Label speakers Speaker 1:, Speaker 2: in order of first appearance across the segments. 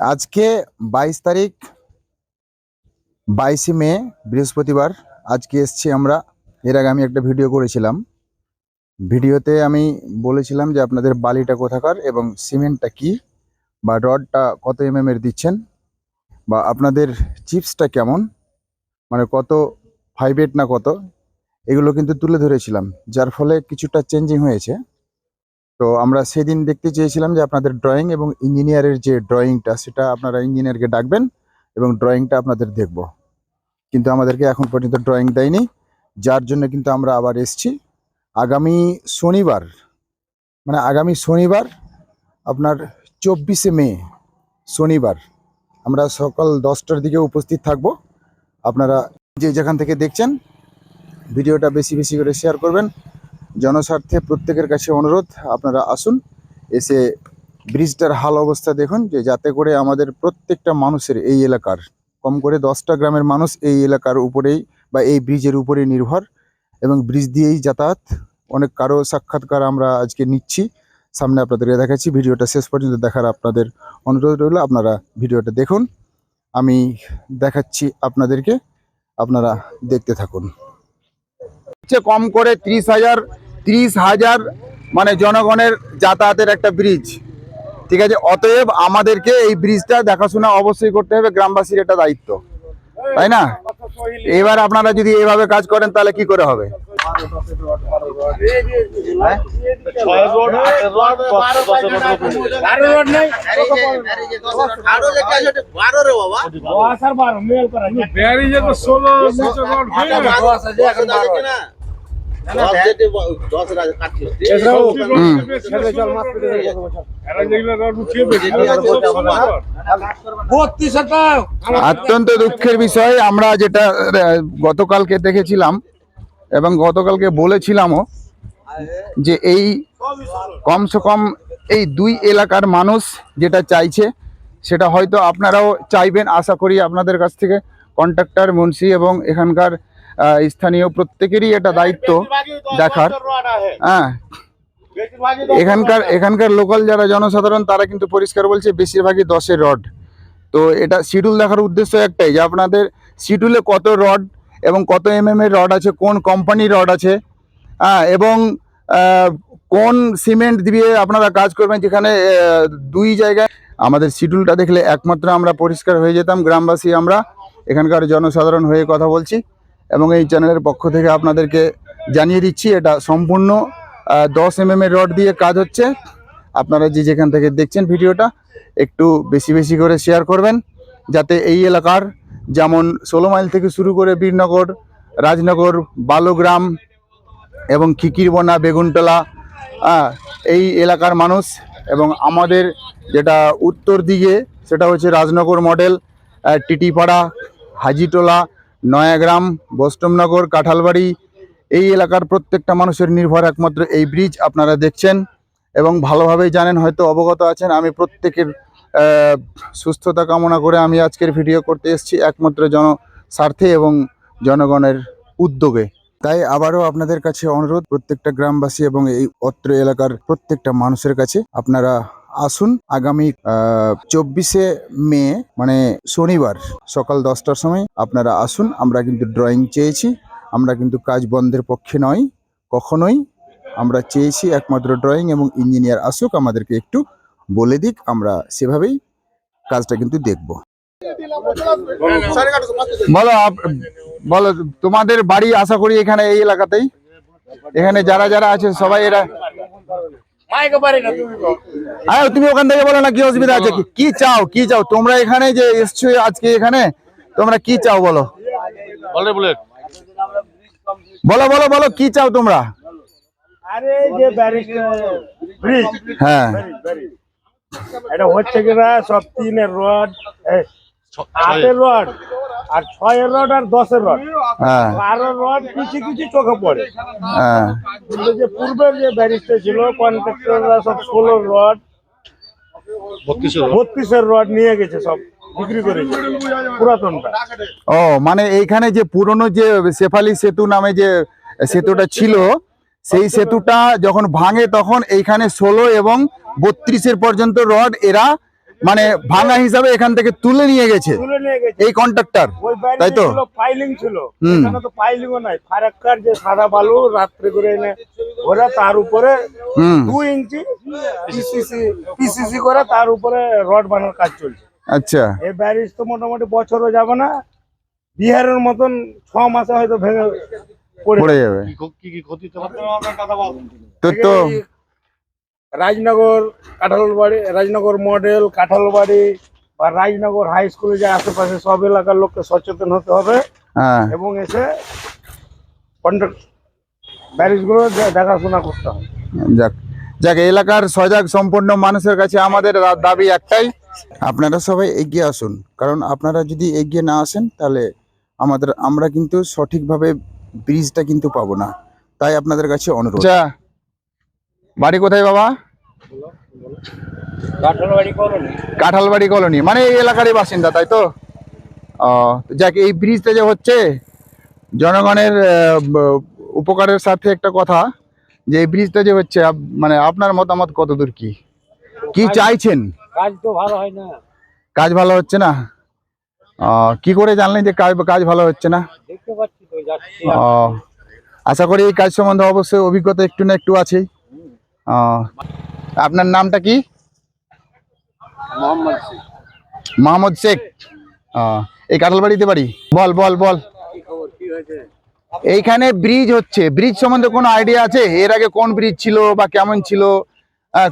Speaker 1: আজকে বাইশ তারিখ, বাইশে মে, বৃহস্পতিবার। আজকে এসছি আমরা, এর আগে আমি একটা ভিডিও করেছিলাম। ভিডিওতে আমি বলেছিলাম যে আপনাদের বালিটা কোথাকার এবং সিমেন্টটা কি, বা রডটা কত এম এর দিচ্ছেন, বা আপনাদের চিপসটা কেমন মানে কত ফাইভ না কত, এগুলো কিন্তু তুলে ধরেছিলাম, যার ফলে কিছুটা চেঞ্জিং হয়েছে। তো আমরা সেদিন দেখতে চেয়েছিলাম যে আপনাদের ড্রয়িং এবং ইঞ্জিনিয়ারের যে ড্রয়িংটা সেটা আপনারা ইঞ্জিনিয়ারকে ডাকবেন এবং ড্রয়িংটা আপনাদের দেখব। কিন্তু আমাদেরকে এখন পর্যন্ত ড্রয়িং দেয়নি। যার জন্য কিন্তু আমরা আবার এসছি। আগামী শনিবার মানে আগামী শনিবার, আপনার চব্বিশে মে, শনিবার, আমরা সকাল দশটার দিকে উপস্থিত থাকব। আপনারা যে যেখান থেকে দেখছেন, ভিডিওটা বেশি বেশি করে শেয়ার করবেন। জনস্বার্থে প্রত্যেকের কাছে অনুরোধ, আপনারা আসুন, এসে ব্রিজটার হাল অবস্থা দেখুন, যে যাতে করে আমাদের প্রত্যেকটা মানুষের এই এলাকার, কম করে দশটা গ্রামের মানুষ এই এলাকার উপরেই বা এই ব্রিজের উপরেই নির্ভর এবং ব্রিজ দিয়েই যাতায়াত। অনেক কারও সাক্ষাৎকার আমরা আজকে নিচ্ছি। সামনে আপনাদেরকে দেখাচ্ছি, ভিডিওটা শেষ পর্যন্ত দেখার আপনাদের অনুরোধ রইল, আপনারা ভিডিওটা দেখুন। আমি দেখাচ্ছি আপনাদেরকে, আপনারা দেখতে থাকুন। কম করে ত্রিশ হাজার ত্রিশ হাজার মানে জনগণের যাতায়াতের একটা ব্রিজ ঠিক আছে? অতএব আমাদেরকে এই ব্রিজটা দেখাশোনা অবশ্যই করতে হবে গ্রামবাসীর এটা দায়িত্ব। তাই না? এবার আপনারা যদি এইভাবে কাজ করেন তাহলে কি করে হবে?
Speaker 2: ষোলো
Speaker 1: অত্যন্ত দুঃখের বিষয় আমরা যেটা গতকালকে দেখেছিলাম এবং গতকালকে বলেছিলামও যে এই কমসে কম এই দুই এলাকার মানুষ যেটা চাইছে সেটা হয়তো আপনারাও চাইবেন। আশা করি আপনাদের কাছ থেকে কন্ট্রাক্টর মুন্সি এবং এখানকার স্থানীয় প্রত্যেকেরই এটা দায়িত্ব দেখার। হ্যাঁ। এখানকার এখানকার লোকাল যারা জনসাধারণ, তারা কিন্তু পরিষ্কার বলছে বেশিরভাগই দশের রড। তো এটা শিডিউল দেখার উদ্দেশ্য একটাই যে আপনাদের শিডিউলে কত রড এবং কত এম এর রড আছে, কোন কোম্পানির রড আছে হ্যাঁ এবং কোন সিমেন্ট দিয়ে আপনারা কাজ করবেন যেখানে দুই জায়গায়। আমাদের শিডিউলটা দেখলে একমাত্র আমরা পরিষ্কার হয়ে যেতাম, গ্রামবাসী আমরা, এখানকার জনসাধারণ হয়ে কথা বলছি। এবং এই চ্যানেলের পক্ষ থেকে আপনাদেরকে জানিয়ে দিচ্ছি এটা সম্পূর্ণ দশ এম এর রড দিয়ে কাজ হচ্ছে। আপনারা যে যেখান থেকে দেখছেন ভিডিওটা একটু বেশি বেশি করে শেয়ার করবেন যাতে এই এলাকার যেমন ষোলো মাইল থেকে শুরু করে বীরনগর রাজনগর বালুগ্রাম এবং খিকিরবনা বেগুনতলা আহ, এই এলাকার মানুষ এবং আমাদের যেটা উত্তর দিকে সেটা হচ্ছে রাজনগর মডেল টিটিপাড়া হাজিটোলা নয়াগ্রাম, বৈষ্ণবনগর, কাঁঠালবাড়ি, এই এলাকার প্রত্যেকটা মানুষের নির্ভর একমাত্র এই ব্রিজ আপনারা দেখছেন এবং ভালোভাবেই জানেন, হয়তো অবগত আছেন। আমি প্রত্যেকের সুস্থতা কামনা করে আমি আজকের ভিডিও করতে এসেছি একমাত্র জন স্বার্থে এবং জনগণের উদ্যোগে। তাই আবারও আপনাদের কাছে অনুরোধ, প্রত্যেকটা গ্রামবাসী এবং এই অত্র এলাকার প্রত্যেকটা মানুষের কাছে আপনারা আসুন আগামী চব্বিশে মে মানে শনিবার সকাল দশটার সময় আপনারা আসুন, আমরা কিন্তু ড্রয়িং চেয়েছি, আমরা কিন্তু কাজ বন্ধের পক্ষে নয়, কখনোই। আমরা চেয়েছি একমাত্র ড্রয়িং এবং ইঞ্জিনিয়ার আসুক, আমাদেরকে একটু বলে দিক, আমরা সেভাবেই কাজটা কিন্তু দেখব। বলো বলো, তোমাদের বাড়ি আশা করি এখানে এই এলাকাতেই? এখানে যারা যারা আছে, সবাই এরা আরে তুমি ওখান থেকে বলো না কি অসুবিধা আছে? কি- কি চাও? কি চাও? তোমরা এখানে যে এসছো আজকে এখানে তোমরা কি চাও বলো? বলো বলো। বলো কি চাও তোমরা? হ্যাঁ।
Speaker 3: এটা হচ্ছে কিনা সব তিনের রড রড আর ছয়ের রড আর দশের রড।
Speaker 1: হ্যাঁ।
Speaker 3: বারো রড কিছু কিছু চোখে পড়ে।
Speaker 1: হ্যাঁ।
Speaker 3: কিন্তু যে পূর্বের যে ব্যারিস্টার ছিল কন্ট্রাক্টররা সব ষোলো রড। বত্রিশের রড নিয়ে গেছে সব বিক্রি করেছে পুরাতনটা।
Speaker 1: ও মানে এইখানে যে পুরনো যে শেফালি সেতু নামে যে সেতুটা ছিল সেই সেতুটা যখন ভাঙে তখন এইখানে ষোলো এবং বত্রিশের পর্যন্ত রড এরা মানে ভাঙা হিসাবে এখান থেকে তুলে নিয়ে গেছে।
Speaker 3: তুলে নিয়ে গেছে।
Speaker 1: এই কন্ট্রাক্টর তাই তো?
Speaker 3: ফাইলিং ছিল। এখানে তো পাইলিংও নাই। ফারাক্কার যে সাদা বালু রাত্রে করে এনে ওরা তার উপরে দু ইঞ্চি পিসিসি পিসিসি করে তার উপরে রড বানানোর কাজ চলছে।
Speaker 1: আচ্ছা।
Speaker 3: এই ব্যারিজ তো মোটামুটি বছরও যাবে না। বিহারের মতন ছ মাসে হয়তো ভেঙে পড়ে
Speaker 1: পড়ে যাবে।
Speaker 2: কি কি ক্ষতি তো
Speaker 1: তো
Speaker 3: রাজনগর কাঁঠালবাড়ি রাজনগর মডেল কাঁঠালবাড়ি বা রাজনগর হাই স্কুলে যে আশেপাশে সব এলাকার লোককে সচেতন হতে হবে
Speaker 1: হ্যাঁ।
Speaker 3: এবং এসে কন্ট্রাক্ট ব্যারিজগুলো দেখাশোনা করতে হবে।
Speaker 1: যাক যাক এলাকার সজাগ সম্পন্ন মানুষের কাছে আমাদের দাবি একটাই আপনারা সবাই এগিয়ে আসুন। কারণ আপনারা যদি এগিয়ে না আসেন তাহলে আমাদের আমরা কিন্তু সঠিকভাবে ব্রিজটা কিন্তু পাবো না। তাই আপনাদের কাছে অনুরোধ। আচ্ছা বাড়ি কোথায় বাবা?
Speaker 3: কাঁঠালবাড়ি কলোনি।
Speaker 1: কলোনি। মানে এই এলাকারই বাসিন্দা তাই তো? ও যাক এই ব্রিজটা যে হচ্ছে জনগণের উপকারের সাথে একটা কথা যে এই ব্রিজটা যে হচ্ছে মানে আপনার মতামত কতদূর কি? কি চাইছেন?
Speaker 3: কাজ তো ভালো হয় না।
Speaker 1: কাজ ভালো হচ্ছে না? কি করে জানলেন যে কাজ কাজ ভালো হচ্ছে না?
Speaker 3: দেখতে পাচ্ছি তো যাচ্ছি।
Speaker 1: আশা করি এই কাজ সম্বন্ধে অবশ্যই অভিজ্ঞতা একটু না একটু আছেই। আপনার নামটা কি?
Speaker 3: মোহাম্মদ
Speaker 1: শেখ। এই কাঁঠালবাড়িতে বাড়ি? বল বল বল। এইখানে ব্রিজ হচ্ছে। ব্রিজ সম্বন্ধে কোনো আইডিয়া আছে? এর আগে কোন ব্রিজ ছিল বা কেমন ছিল?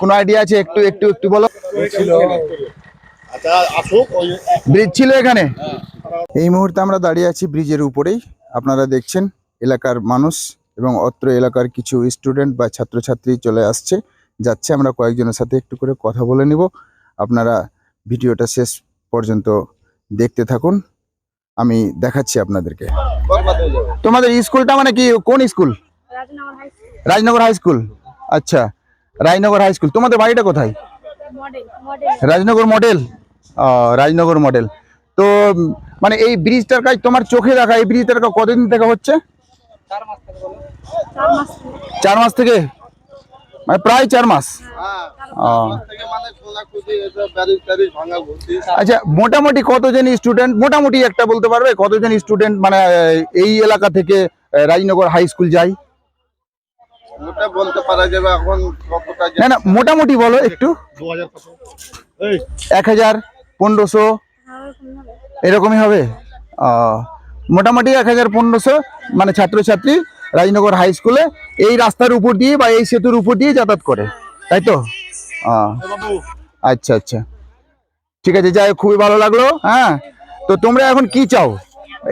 Speaker 1: কোনো আইডিয়া আছে? একটু একটু একটু বলো।
Speaker 3: ছিল।
Speaker 2: আচ্ছা
Speaker 1: ব্রিজ ছিল এখানে? এই মুহূর্তে আমরা দাঁড়িয়ে আছি ব্রিজের উপরেই। আপনারা দেখছেন এলাকার মানুষ। এবং অত্র এলাকার কিছু স্টুডেন্ট বা ছাত্রছাত্রী চলে আসছে। যাচ্ছে আমরা কয়েকজনের সাথে একটু করে কথা বলে নিব। আপনারা ভিডিওটা শেষ পর্যন্ত দেখতে থাকুন। আমি দেখাচ্ছি আপনাদেরকে। তোমাদের স্কুলটা মানে কি? কোন স্কুল?
Speaker 4: রাজনগর হাই স্কুল
Speaker 1: আচ্ছা রাজনগর হাই স্কুল তোমাদের বাড়িটা কোথায়? রাজনগর মডেল? রাজনগর মডেল। তো মানে এই ব্রিজটার কাজ তোমার চোখে দেখা এই ব্রিজটার কাজ কতদিন থেকে হচ্ছে?
Speaker 4: চার মাস থেকে
Speaker 1: চার মাস থেকে। মানে প্রায় চার মাস? আচ্ছা মোটামুটি কতজন স্টুডেন্ট মোটামুটি একটা বলতে পারবে কতজন স্টুডেন্ট মানে এই এলাকা থেকে রাজনগর হাই স্কুল যায়?
Speaker 5: ওটা বলতে পারা যাবে এখন কতটা
Speaker 1: না না মোটামুটি বলো একটু। এক হাজার পনেরোশো। এরকমই হবে? আহ, মোটামুটি এক হাজার পনেরোশো মানে ছাত্রছাত্রী রাজনগর হাই স্কুলে এই রাস্তার উপর দিয়ে বা এই সেতুর উপর দিয়ে যাতায়াত করে। তাই তো? আচ্ছা আচ্ছা। ঠিক আছে যাই খুবই ভালো লাগল হ্যাঁ। তো তোমরা এখন কি চাও?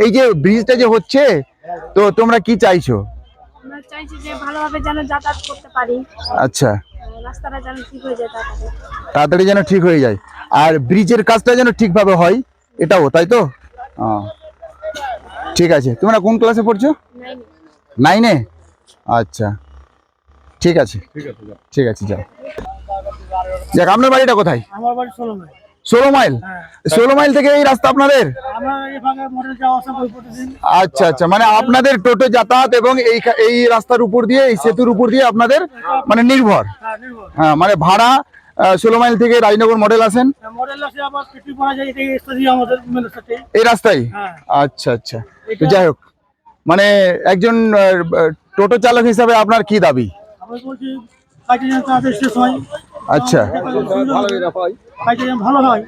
Speaker 1: এই যে ব্রিজটা যে হচ্ছে তো তোমরা কি চাইছো?
Speaker 4: আমরা চাইছি যে ভালোভাবে যেন যাতায়াত করতে পারি।
Speaker 1: আচ্ছা।
Speaker 4: তাড়াতাড়ি।
Speaker 1: যেন ঠিক হয়ে যায়। আর ব্রিজের কাজটা যেন ঠিকভাবে হয় এটাও তাই তো? ঠিক আছে। তোমরা কোন ক্লাসে পড়ছো? নাইনে আচ্ছা। ঠিক আছে।
Speaker 2: ঠিক আছে যাও।
Speaker 1: ঠিক আছে যাও। দেখ আপনার বাড়িটা কোথায়?
Speaker 3: আমার বাড়ি ষোলো মাইল।
Speaker 1: ষোলো মাইল? ষোলো মাইল থেকে এই রাস্তা আপনাদের? আচ্ছা আচ্ছা। মানে আপনাদের টোটো যাতায়াত এবং এই এই রাস্তার উপর দিয়ে এই সেতুর উপর দিয়ে আপনাদের মানে নির্ভর।
Speaker 3: হ্যাঁ
Speaker 1: হ্যাঁ মানে ভাড়া ষোলো মাইল থেকে রাজনগর মডেল আসেন
Speaker 3: যায় এই
Speaker 1: রাস্তায়?
Speaker 3: হ্যাঁ।
Speaker 1: আচ্ছা আচ্ছা। তো যাই হোক মানে একজন টোটো চালক হিসাবে আপনার কি দাবি?
Speaker 3: হয়
Speaker 1: আচ্ছা।
Speaker 3: ভালো হয়।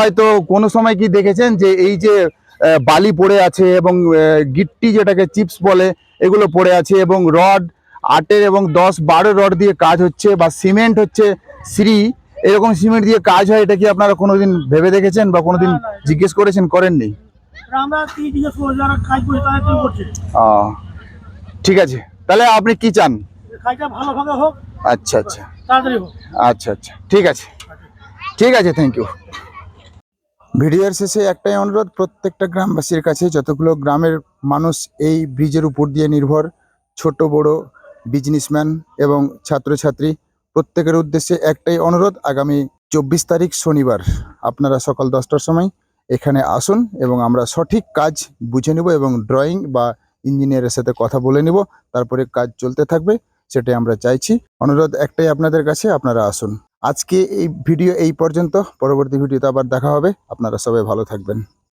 Speaker 1: হয়তো কোনো সময় কি দেখেছেন যে এই যে বালি পড়ে আছে এবং গিট্টি যেটাকে চিপস বলে এগুলো পড়ে আছে এবং রড আটের এবং দশ বারো রড দিয়ে কাজ হচ্ছে বা সিমেন্ট হচ্ছে শ্রী এরকম সিমেন্ট দিয়ে কাজ হয় এটা কি আপনারা কোনোদিন ভেবে দেখেছেন বা কোনোদিন জিজ্ঞেস করেছেন করেননি? ঠিক আছে। তাহলে আপনি কি চান? আচ্ছা আচ্ছা। আচ্ছা আচ্ছা। ঠিক আছে। ঠিক আছে থ্যাংক ইউ ভিডিওর শেষে একটাই অনুরোধ প্রত্যেকটা গ্রামবাসীর কাছে যতগুলো গ্রামের মানুষ এই ব্রিজের উপর দিয়ে নির্ভর ছোট বড় বিজনেসম্যান এবং ছাত্রছাত্রী। প্রত্যেকের উদ্দেশ্যে একটাই অনুরোধ, আগামী চব্বিশ তারিখ শনিবার আপনারা সকাল দশটার সময় এখানে আসুন এবং আমরা সঠিক কাজ বুঝে নেব এবং ড্রয়িং বা ইঞ্জিনিয়ারের সাথে কথা বলে নেব। তারপরে কাজ চলতে থাকবে, সেটাই আমরা চাইছি। অনুরোধ একটাই আপনাদের কাছে, আপনারা আসুন। আজকে এই ভিডিও এই পর্যন্ত, পরবর্তী ভিডিওতে আবার দেখা হবে। আপনারা সবাই ভালো থাকবেন।